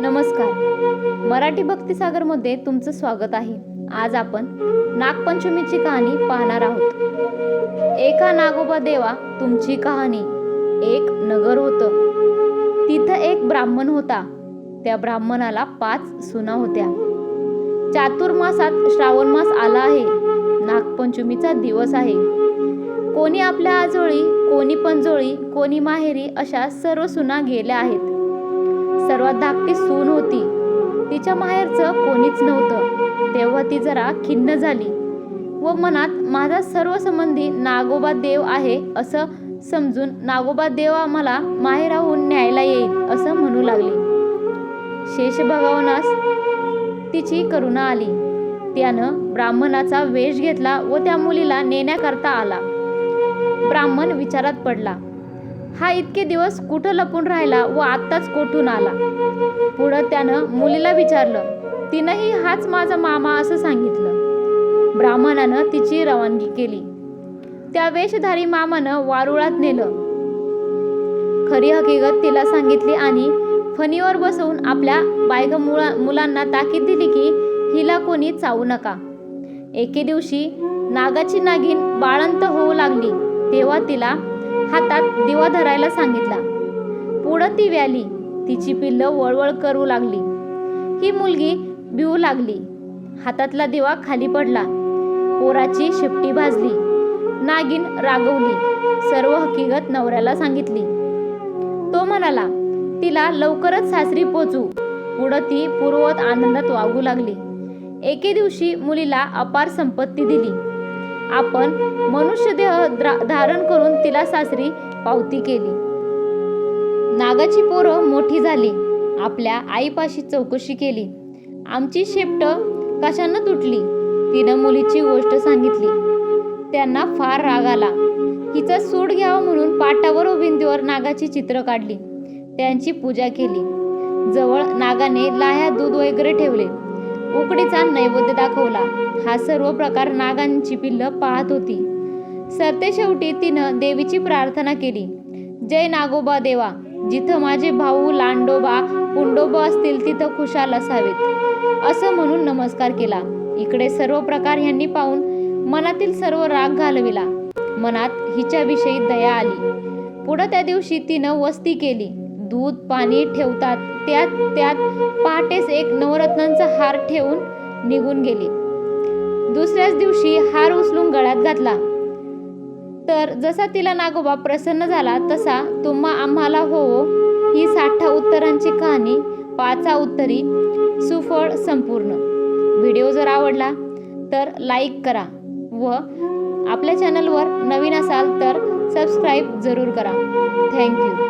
नमस्कार. मराठी भक्तिसागरमध्ये तुमचं स्वागत आहे. आज आपण नागपंचमीची कहाणी पाहणार आहोत. एका नागोबा देवा तुमची कहाणी एक नगर होतं. तिथं एक ब्राह्मण होता. त्या ब्राह्मणाला पाच सुना होत्या. चातुर्मासात श्रावण मास आला आहे. नागपंचमीचा दिवस आहे. कोणी आपल्या आजोळी कोणी पंजोळी कोणी माहेरी अशा सर्व सुना गेल्या आहेत. सर्वात धाकटी सून होती. तिच्या माहेरचं कोणीच नव्हतं. तेव्हा ती जरा खिन्न झाली. व मनात माझा सर्व संबंधी नागोबा देव आहे असं समजून नागोबा देव आम्हाला माहेराहून न्यायला येईल असं म्हणू लागली. शेष भगवानास तिची करुणा आली. त्यानं ब्राह्मणाचा वेश घेतला व त्या मुलीला नेण्याकरता आला. ब्राह्मण विचारात पडला हा इतके दिवस कुठं लपून राहिला व आत्ताच कोठून आला? पुढं त्यानं मुलीला विचारलं तिनंही हाच माझा मामा असं सांगितलं. ब्राह्मणानं तिची रवानगी केली. त्या वेशधारी मामानं वारुळात नेलं. खरी हकीकत तिला सांगितली आणि फणीवर बसवून आपल्या बायग मुला मुलांना ताकीद दिली की हिला कोणी चावू नका. एके दिवशी नागाची नागिन बाळंत होऊ लागली तेव्हा तिला हातात दिवा धरायला सांगितला. पुढं ती व्याली. तिची पिल्लं वळवळ करू लागली. ही मुलगी भिवू लागली. हातातला दिवा खाली पडला. पोराची शिपटी भाजली. नागिन रागवली. सर्व हकीकत नवऱ्याला सांगितली. तो म्हणाला तिला लवकरच सासरी पोचू. पुढं ती पूर्वत आनंदात वागू लागली. एके दिवशी मुलीला अपार संपत्ती दिली. आपण मनुष्यदेह द्रा- धारण करून तिला सासरी पावती केली. नागाची पोरं मोठी झाली. आपल्या आईपाशी चौकशी केली. आमची शेपट कशानं तुटली? तिनं मुलीची गोष्ट सांगितली. त्यांना फार राग आला. हिचा सूड घ्यावा म्हणून पाटावर व भिंतीवर नागाची चित्र काढली. त्यांची पूजा केली. जवळ नागाने लाह्या दूध वगैरे ठेवले. उकडीचा नैवेद्य दाखवला. हा सर्व प्रकार नागांची पिल्लं पाहत होती. सरते शेवटी तिनं देवीची प्रार्थना केली. जय नागोबा देवा जिथं माझे भाऊ लांडोबा पुंडोबा असतील तिथं खुशाल असावेत. असं म्हणून नमस्कार केला. इकडे सर्व प्रकार ह्यांनी पाहून मनातील सर्व राग घालविला. मनात हिच्याविषयी दया आली. पुढं त्या दिवशी तिनं वस्ती केली. दूध पाणी ठेवतात. त्यात त्यात पहाटेस एक नवरत्नांचा हार ठेवून निघून गेली. दुसऱ्याच दिवशी हार उचलून गळ्यात घातला. तर जसा तिला नागोबा प्रसन्न झाला तसा तुम्हा आम्हाला हो, हो ही साठा उत्तरांची कहाणी पाचा उत्तरी सुफळ संपूर्ण. व्हिडिओ जर आवडला तर लाईक करा व आपल्या चॅनलवर नवीन असाल तर सबस्क्राईब जरूर करा. थँक्यू